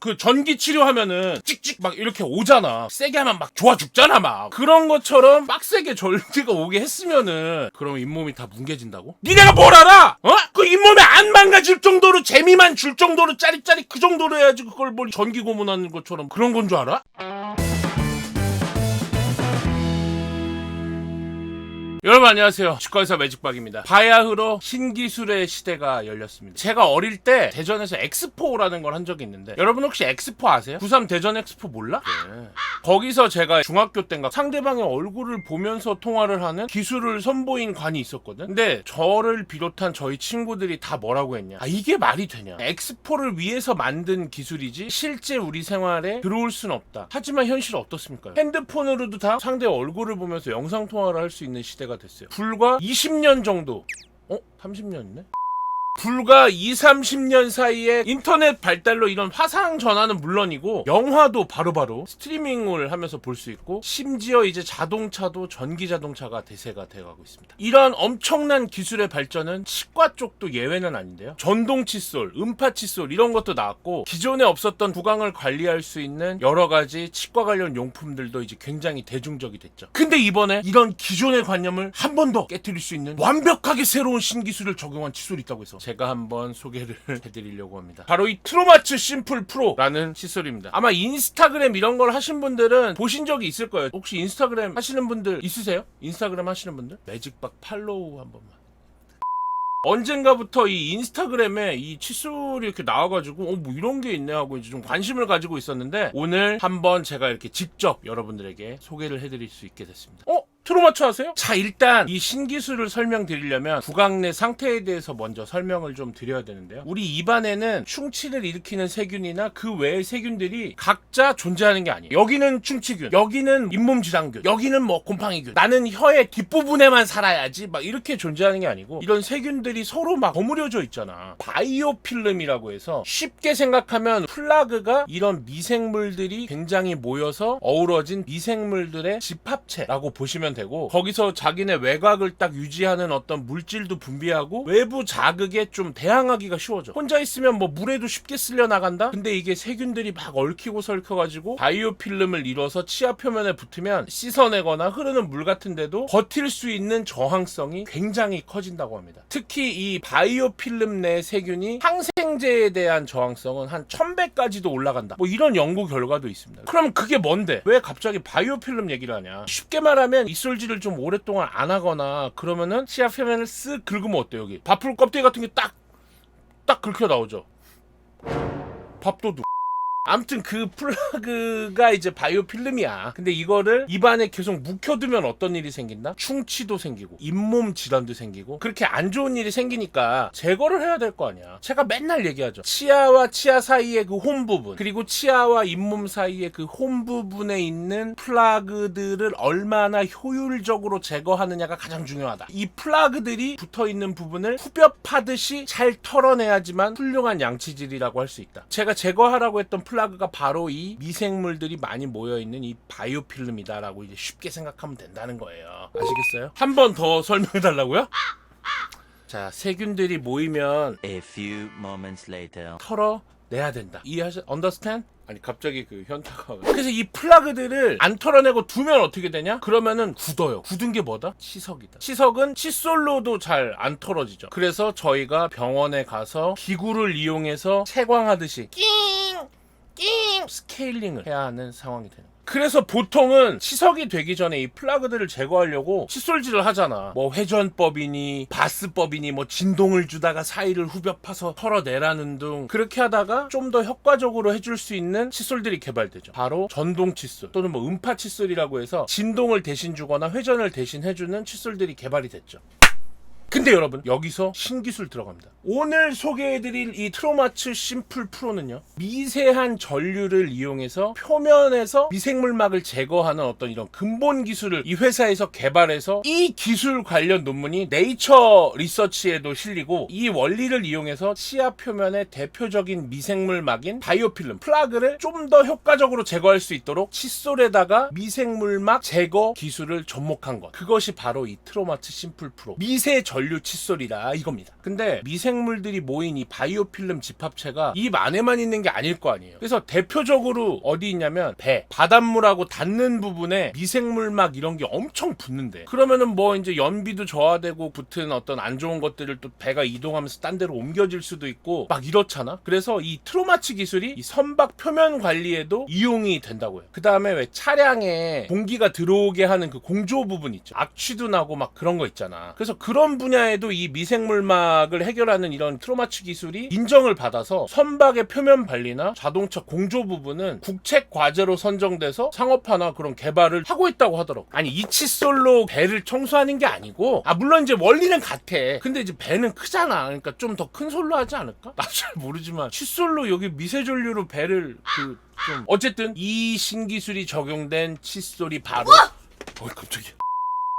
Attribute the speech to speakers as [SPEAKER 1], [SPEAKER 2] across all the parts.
[SPEAKER 1] 그 전기 치료하면은 찍찍 막 이렇게 오잖아. 세게 하면 막 좋아 죽잖아 막. 그런 것처럼 빡세게 전기가 오게 했으면은 그럼 잇몸이 다 뭉개진다고? 니네가 뭘 알아? 어? 그 잇몸에 안 망가질 정도로 재미만 줄 정도로 짜릿짜릿 그 정도로 해야지 그걸 뭘 전기 고문하는 것처럼 그런 건 줄 알아? 여러분 안녕하세요. 치과의사 매직박입니다. 바야흐로 신기술의 시대가 열렸습니다. 제가 어릴 때 대전에서 엑스포라는 걸 한 적이 있는데 여러분 혹시 엑스포 아세요? 93 대전 엑스포 몰라? 네. 거기서 제가 중학교 때인가 상대방의 얼굴을 보면서 통화를 하는 기술을 선보인 관이 있었거든. 근데 저를 비롯한 저희 친구들이 다 뭐라고 했냐? 아 이게 말이 되냐? 엑스포를 위해서 만든 기술이지 실제 우리 생활에 들어올 순 없다. 하지만 현실 어떻습니까? 핸드폰으로도 다 상대의 얼굴을 보면서 영상 통화를 할 수 있는 시대가 됐어요. 불과 20년 정도. 어? 30년이네? 불과 2, 30년 사이에 인터넷 발달로 이런 화상 전화는 물론이고 영화도 바로바로 스트리밍을 하면서 볼 수 있고 심지어 이제 자동차도 전기 자동차가 대세가 돼가고 있습니다. 이런 엄청난 기술의 발전은 치과 쪽도 예외는 아닌데요. 전동 칫솔, 음파 칫솔 이런 것도 나왔고 기존에 없었던 구강을 관리할 수 있는 여러 가지 치과 관련 용품들도 이제 굉장히 대중적이 됐죠. 근데 이번에 이런 기존의 관념을 한 번 더 깨뜨릴 수 있는 완벽하게 새로운 신기술을 적용한 칫솔이 있다고 해서 제가 한번 소개를 해드리려고 합니다. 바로 이 트로마츠 심플 프로라는 칫솔입니다. 아마 인스타그램 이런 걸 하신 분들은 보신 적이 있을 거예요. 혹시 인스타그램 하시는 분들 있으세요? 인스타그램 하시는 분들? 매직박 팔로우 한 번만. 언젠가부터 이 인스타그램에 이 칫솔이 이렇게 나와가지고 어 뭐 이런 게 있네 하고 이제 좀 관심을 가지고 있었는데 오늘 한번 제가 이렇게 직접 여러분들에게 소개를 해드릴 수 있게 됐습니다. 어? 트로마츠 하세요? 자 일단 이 신기술을 설명드리려면 구강 내 상태에 대해서 먼저 설명을 좀 드려야 되는데요. 우리 입안에는 충치를 일으키는 세균이나 그 외의 세균들이 각자 존재하는 게 아니에요. 여기는 충치균, 여기는 잇몸 질환균, 여기는 뭐 곰팡이균. 나는 혀의 뒷부분에만 살아야지 막 이렇게 존재하는 게 아니고 이런 세균들이 서로 막 버무려져 있잖아. 바이오 필름이라고 해서 쉽게 생각하면 플라그가 이런 미생물들이 굉장히 모여서 어우러진 미생물들의 집합체라고 보시면 되고 거기서 자기네 외곽을 딱 유지하는 어떤 물질도 분비하고 외부 자극에 좀 대항하기가 쉬워져. 혼자 있으면 뭐 물에도 쉽게 쓸려 나간다. 근데 이게 세균들이 막 얽히고 설켜가지고 바이오 필름을 이뤄서 치아 표면에 붙으면 씻어내거나 흐르는 물 같은데도 버틸 수 있는 저항성이 굉장히 커진다고 합니다. 특히 이 바이오 필름 내 세균이 항생제에 대한 저항성은 한 1000배까지도 올라간다. 뭐 이런 연구 결과도 있습니다. 그럼 그게 뭔데? 왜 갑자기 바이오 필름 얘기를 하냐? 쉽게 말하면 이 솔질을 좀 오랫동안 안 하거나 그러면은 치아 표면을 쓱 긁으면 어때 여기? 밥풀 껍데기 같은 게 딱 딱 긁혀 나오죠. 밥도둑. 아무튼 그 플라그가 이제 바이오 필름이야. 근데 이거를 입안에 계속 묵혀두면 어떤 일이 생긴다? 충치도 생기고 잇몸 질환도 생기고 그렇게 안 좋은 일이 생기니까 제거를 해야 될 거 아니야. 제가 맨날 얘기하죠. 치아와 치아 사이의 그 홈 부분 그리고 치아와 잇몸 사이의 그 홈 부분에 있는 플라그들을 얼마나 효율적으로 제거하느냐가 가장 중요하다. 이 플라그들이 붙어 있는 부분을 후벼 파듯이 잘 털어내야지만 훌륭한 양치질이라고 할 수 있다. 제가 제거하라고 했던 플라그 가 바로 이 미생물들이 많이 모여 있는 이 바이오필름이다라고 이제 쉽게 생각하면 된다는 거예요. 아시겠어요? 한 번 더 설명해 달라고요? 자, 세균들이 모이면
[SPEAKER 2] A few moments later.
[SPEAKER 1] 털어 내야 된다. 이해하셨? understand? 아니 갑자기 그 현타가 왜- 그래서 이 플라그들을 안 털어내고 두면 어떻게 되냐? 그러면은 굳어요. 굳은 게 뭐다? 치석이다. 치석은 칫솔로도 잘 안 털어지죠. 그래서 저희가 병원에 가서 기구를 이용해서 채광하듯이 낑! 낑! 스케일링을 해야 하는 상황이 되는 거예요. 그래서 보통은 치석이 되기 전에 이 플라그들을 제거하려고 칫솔질을 하잖아. 뭐 회전법이니 바스법이니 뭐 진동을 주다가 사이를 후벼 파서 털어내라는 등 그렇게 하다가 좀 더 효과적으로 해줄 수 있는 칫솔들이 개발되죠. 바로 전동 칫솔 또는 뭐 음파 칫솔이라고 해서 진동을 대신 주거나 회전을 대신 해주는 칫솔들이 개발이 됐죠. 근데 여러분 여기서 신기술 들어갑니다. 오늘 소개해드릴 이 트로마츠 심플 프로는요 미세한 전류를 이용해서 표면에서 미생물막을 제거하는 어떤 이런 근본 기술을 이 회사에서 개발해서 이 기술 관련 논문이 네이처 리서치에도 실리고 이 원리를 이용해서 치아 표면의 대표적인 미생물막인 바이오필름 플라그를 좀 더 효과적으로 제거할 수 있도록 칫솔에다가 미생물막 제거 기술을 접목한 것 그것이 바로 이 트로마츠 심플 프로 미세 전 전류 칫솔이다 이겁니다. 근데 미생물들이 모인 이 바이오필름 집합체가 입 안에만 있는 게 아닐 거 아니에요. 그래서 대표적으로 어디 있냐면 배, 바닷물하고 닿는 부분에 미생물막 이런 게 엄청 붙는데 그러면은 뭐 이제 연비도 저하되고 붙은 어떤 안 좋은 것들을 또 배가 이동하면서 딴 데로 옮겨질 수도 있고 막 이렇잖아. 그래서 이 트로마치 기술이 이 선박 표면 관리에도 이용이 된다고요. 그 다음에 왜 차량에 공기가 들어오게 하는 그 공조 부분 있죠. 악취도 나고 막 그런 거 있잖아. 그래서 그런 분야에도 이 미생물막을 해결하는 이런 트로마치 기술이 인정을 받아서 선박의 표면 관리나 자동차 공조 부분은 국책 과제로 선정돼서 상업화나 그런 개발을 하고 있다고 하더라고. 아니 이 칫솔로 배를 청소하는 게 아니고 아 물론 이제 원리는 같아. 근데 이제 배는 크잖아. 그러니까 좀 더 큰 솔로 하지 않을까? 나잘 모르지만 칫솔로 여기 미세전류로 배를 그 좀 어쨌든 이 신기술이 적용된 칫솔이 바로 어 깜짝이야.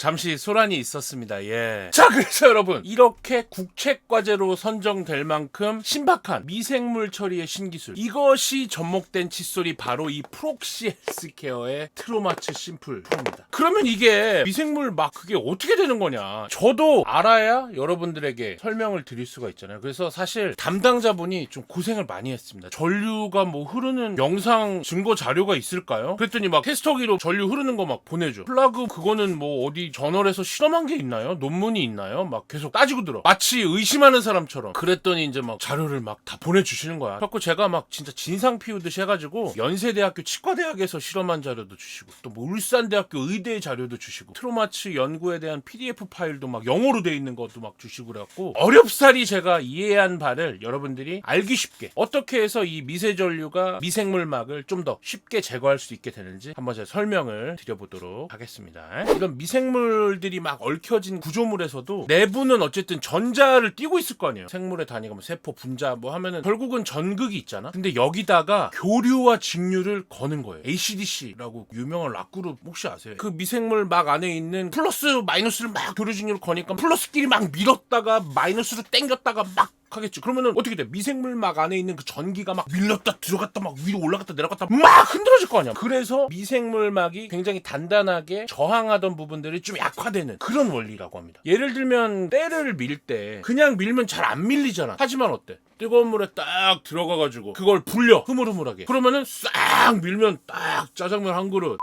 [SPEAKER 1] 잠시 소란이 있었습니다. 예. 자, 그래서 여러분 이렇게 국책 과제로 선정될 만큼 신박한 미생물 처리의 신기술 이것이 접목된 칫솔이 바로 이 프록시 헬스케어의 트로마츠 심플 프로입니다. 그러면 이게 미생물 막 그게 어떻게 되는 거냐? 저도 알아야 여러분들에게 설명을 드릴 수가 있잖아요. 그래서 사실 담당자분이 좀 고생을 많이 했습니다. 전류가 뭐 흐르는 영상 증거 자료가 있을까요? 그랬더니 막 테스터기로 전류 흐르는 거 막 보내줘. 플라그 그거는 뭐 어디 저널에서 실험한 게 있나요? 논문이 있나요? 막 계속 따지고 들어. 마치 의심하는 사람처럼. 그랬더니 이제 막 자료를 막 다 보내주시는 거야. 그래갖고 제가 막 진짜 진상 피우듯이 해가지고 연세대학교 치과대학에서 실험한 자료도 주시고 또 뭐 울산대학교 의대 자료도 주시고 트로마츠 연구에 대한 PDF 파일도 막 영어로 돼 있는 것도 막 주시고 그래갖고 어렵사리 제가 이해한 바를 여러분들이 알기 쉽게 어떻게 해서 이 미세전류가 미생물막을 좀 더 쉽게 제거할 수 있게 되는지 한번 제가 설명을 드려보도록 하겠습니다. 이런 미생물 들이 막 얽혀진 구조물에서도 내부는 어쨌든 전자를 띄고 있을 거 아니에요. 생물의 단위가 뭐 세포, 분자 뭐 하면은 결국은 전극이 있잖아. 근데 여기다가 교류와 직류를 거는 거예요. ACDC라고 유명한 락 그룹 혹시 아세요? 그 미생물 막 안에 있는 플러스 마이너스를 막 교류 직류를 거니까 플러스끼리 막 밀었다가 마이너스로 땡겼다가 막 하겠지. 그러면은 어떻게 돼? 미생물 막 안에 있는 그 전기가 막 밀렸다 들어갔다 막 위로 올라갔다 내려갔다 막 흔들어질 거 아니야. 그래서 미생물막이 굉장히 단단하게 저항하던 부분들이 좀 약화되는 그런 원리라고 합니다. 예를 들면 때를 밀 때 그냥 밀면 잘 안 밀리잖아. 하지만 어때? 뜨거운 물에 딱 들어가가지고 그걸 불려 흐물흐물하게. 그러면은 싹 밀면 딱 짜장면 한 그릇.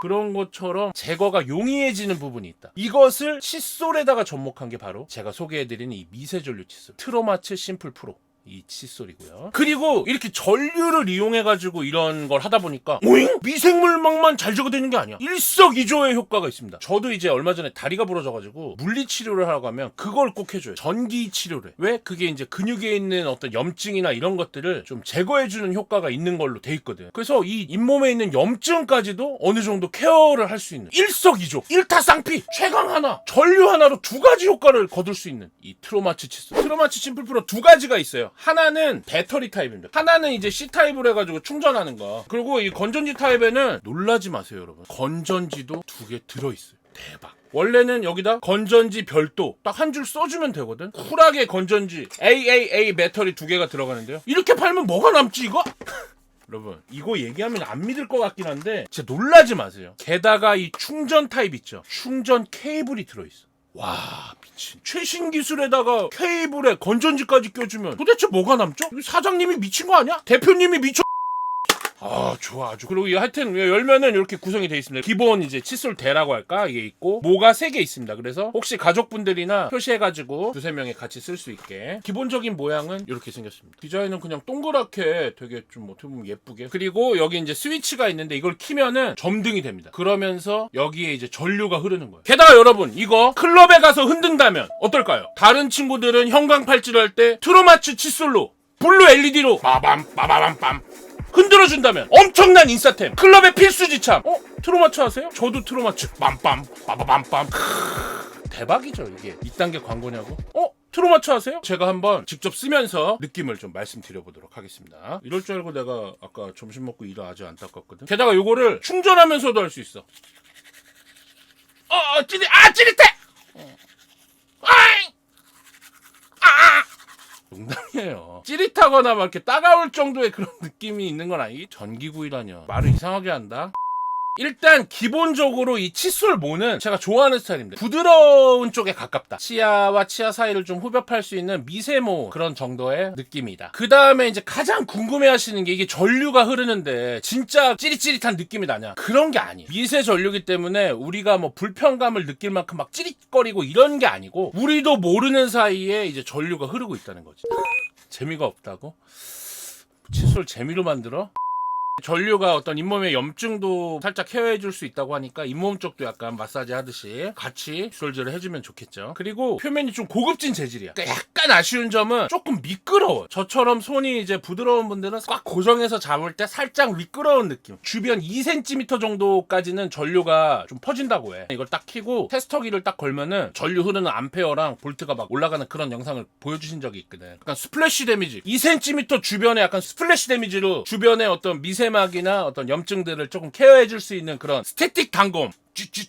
[SPEAKER 1] 그런 것처럼 제거가 용이해지는 부분이 있다. 이것을 칫솔에다가 접목한 게 바로 제가 소개해드리는 이 미세 전류 칫솔 트로마츠 심플 프로. 이 칫솔이고요. 그리고 이렇게 전류를 이용해가지고 이런 걸 하다 보니까 오잉? 미생물막만 잘 제거되는 게 아니야. 일석이조의 효과가 있습니다. 저도 이제 얼마 전에 다리가 부러져가지고 물리치료를 하라고 하면 그걸 꼭 해줘요. 전기 치료를. 왜? 그게 이제 근육에 있는 어떤 염증이나 이런 것들을 좀 제거해주는 효과가 있는 걸로 돼 있거든. 그래서 이 잇몸에 있는 염증까지도 어느 정도 케어를 할 수 있는 일석이조, 일타쌍피, 최강 하나, 전류 하나로 두 가지 효과를 거둘 수 있는 이 트로마츠 칫솔. 트로마츠 심플 프로 두 가지가 있어요. 하나는 배터리 타입입니다. 하나는 이제 C 타입으로 해가지고 충전하는 거. 그리고 이 건전지 타입에는 놀라지 마세요, 여러분. 건전지도 두 개 들어있어요. 대박. 원래는 여기다 건전지 별도 딱 한 줄 써주면 되거든. 쿨하게 건전지 AAA 배터리 두 개가 들어가는데요. 이렇게 팔면 뭐가 남지 이거? 여러분 이거 얘기하면 안 믿을 것 같긴 한데 진짜 놀라지 마세요. 게다가 이 충전 타입 있죠. 충전 케이블이 들어있어. 와 미친 최신 기술에다가 케이블에 건전지까지 껴주면 도대체 뭐가 남죠? 사장님이 미친 거 아니야? 대표님이 미쳐 아 좋아 아주. 그리고 이 하여튼 열면은 이렇게 구성이 되어 있습니다. 기본 이제 칫솔 대라고 할까? 이게 있고 모가 세개 있습니다. 그래서 혹시 가족분들이나 표시해가지고 두세 명이 같이 쓸 수 있게. 기본적인 모양은 이렇게 생겼습니다. 디자인은 그냥 동그랗게 되게 좀 어떻게 보면 예쁘게. 그리고 여기 이제 스위치가 있는데 이걸 키면은 점등이 됩니다. 그러면서 여기에 이제 전류가 흐르는 거예요. 게다가 여러분 이거 클럽에 가서 흔든다면 어떨까요? 다른 친구들은 형광 팔찌를 할 때 트로마츠 칫솔로 블루 LED로 빠밤 빠바밤 빰 흔들어준다면 엄청난 인싸템. 클럽의 필수 지참. 어? 트로마츠 하세요? 저도 트로마츠. 빰빰. 빠바밤빰. 대박이죠 이게. 이딴 게 광고냐고? 어? 트로마츠 하세요? 제가 한번 직접 쓰면서 느낌을 좀 말씀드려보도록 하겠습니다. 이럴 줄 알고 내가 아까 점심 먹고 일을 아주 안타깝거든. 게다가 요거를 충전하면서도 할 수 있어. 어, 어 찌릿 아 찌릿해! 아이 아! 농담 이에요. 찌릿하거나 막 이렇게 따가울 정도의 그런 느낌이 있는 건 아니. 전기구이라뇨. 말을 이상하게 한다. 일단 기본적으로 이 칫솔 모는 제가 좋아하는 스타일입니다. 부드러운 쪽에 가깝다. 치아와 치아 사이를 좀 후벼팔 수 있는 미세모 그런 정도의 느낌이다. 그 다음에 이제 가장 궁금해하시는 게 이게 전류가 흐르는데 진짜 찌릿찌릿한 느낌이 나냐? 그런 게 아니에요. 미세 전류기 때문에 우리가 뭐 불편감을 느낄 만큼 막 찌릿거리고 이런 게 아니고 우리도 모르는 사이에 이제 전류가 흐르고 있다는 거지. 재미가 없다고? 칫솔 재미로 만들어? 전류가 어떤 잇몸의 염증도 살짝 케어해 줄 수 있다고 하니까 잇몸 쪽도 약간 마사지 하듯이 같이 솔질을 해주면 좋겠죠. 그리고 표면이 좀 고급진 재질이야. 그러니까 약간 아쉬운 점은 조금 미끄러워. 저처럼 손이 이제 부드러운 분들은 꽉 고정해서 잡을 때 살짝 미끄러운 느낌. 주변 2cm 정도까지는 전류가 좀 퍼진다고 해. 이걸 딱 키고 테스터기를 딱 걸면은 전류 흐르는 암페어랑 볼트가 막 올라가는 그런 영상을 보여주신 적이 있거든. 약간 스플래시 데미지. 2cm 주변에 약간 스플래시 데미지로 주변에 어떤 미세 막이나 어떤 염증들을 조금 케어해 줄 수 있는 그런 스태틱 단검. 쥐 쥐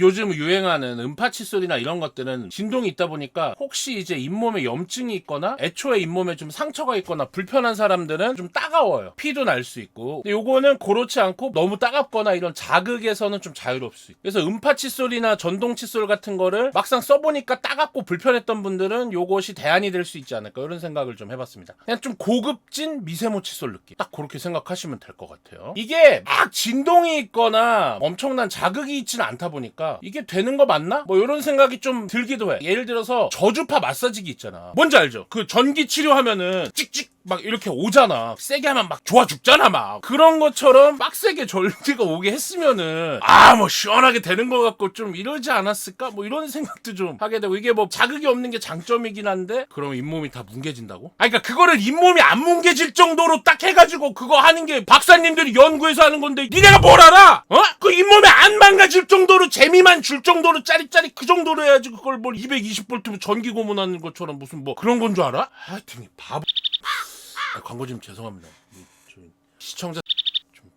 [SPEAKER 1] 요즘 유행하는 음파 칫솔이나 이런 것들은 진동이 있다 보니까 혹시 이제 잇몸에 염증이 있거나 애초에 잇몸에 좀 상처가 있거나 불편한 사람들은 좀 따가워요. 피도 날 수 있고. 근데 요거는 그렇지 않고 너무 따갑거나 이런 자극에서는 좀 자유롭을 수 있고. 그래서 음파 칫솔이나 전동 칫솔 같은 거를 막상 써보니까 따갑고 불편했던 분들은 요것이 대안이 될 수 있지 않을까 이런 생각을 좀 해봤습니다. 그냥 좀 고급진 미세모 칫솔 느낌. 딱 그렇게 생각하시면 될 것 같아요. 이게 막 진동이 있거나 엄청난 자극이 있지는 않다 보니까 이게 되는 거 맞나? 뭐 이런 생각이 좀 들기도 해. 예를 들어서 저주파 마사지기 있잖아. 뭔지 알죠? 그 전기 치료하면은 찍찍 막 이렇게 오잖아. 세게 하면 막 좋아 죽잖아 막. 그런 것처럼 빡세게 전기가 오게 했으면은 아 뭐 시원하게 되는 것 같고 좀 이러지 않았을까? 뭐 이런 생각도 좀 하게 되고 이게 뭐 자극이 없는 게 장점이긴 한데 그럼 잇몸이 다 뭉개진다고? 아 그러니까 그거를 잇몸이 안 뭉개질 정도로 딱 해가지고 그거 하는 게 박사님들이 연구해서 하는 건데 니네가 뭘 알아? 어? 그 잇몸이 안 망가질 정도로 재미만 줄 정도로 짜릿짜릿 그 정도로 해야지 그걸 뭘 220볼트면 전기 고문하는 것처럼 무슨 뭐 그런 건 줄 알아? 하여튼 이 바보 아, 광고 좀 죄송합니다. 시청자 좀.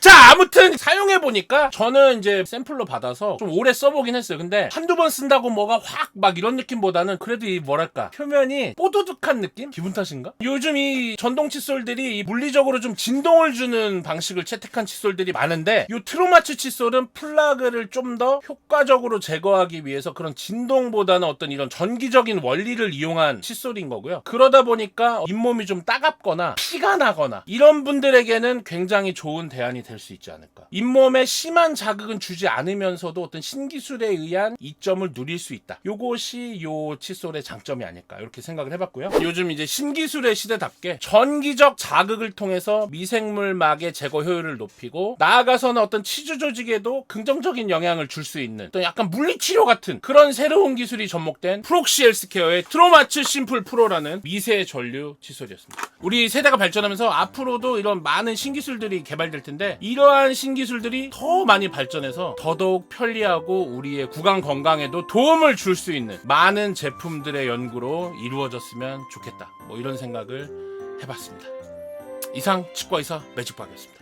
[SPEAKER 1] 자, 아무튼 사용해 보니까 저는 이제 샘플로 받아서 좀 오래 써보긴 했어요. 근데 한두 번 쓴다고 뭐가 확 막 이런 느낌보다는 그래도 이 뭐랄까 표면이 뽀드득한 느낌? 기분 탓인가? 요즘 이 전동 칫솔들이 이 물리적으로 좀 진동을 주는 방식을 채택한 칫솔들이 많은데 이 트로마츠 칫솔은 플라그를 좀 더 효과적으로 제거하기 위해서 그런 진동보다는 어떤 이런 전기적인 원리를 이용한 칫솔인 거고요. 그러다 보니까 잇몸이 좀 따갑거나 피가 나거나 이런 분들에게는 굉장히 좋은 대안이 될 수 있지 않을까. 잇몸에 심한 자극은 주지 않으면서도 어떤 신기술에 의한 이점을 누릴 수 있다. 요것이 요 칫솔의 장점이 아닐까 이렇게 생각을 해봤고요. 요즘 이제 신기술의 시대답게 전기적 자극을 통해서 미생물막의 제거 효율을 높이고 나아가서는 어떤 치주 조직에도 긍정적인 영향을 줄 수 있는 어떤 약간 물리치료 같은 그런 새로운 기술이 접목된 프록시 헬스케어의 트로마츠 심플 프로라는 미세 전류 칫솔이었습니다. 우리 세대가 발전하면서 앞으로도 이런 많은 신기술들이 개발될 텐데 이러한 신기술들이 더 많이 발전해서 더더욱 편리하고 우리의 구강 건강에도 도움을 줄 수 있는 많은 제품들의 연구로 이루어졌으면 좋겠다. 뭐 이런 생각을 해봤습니다. 이상 치과의사 매직박이었습니다.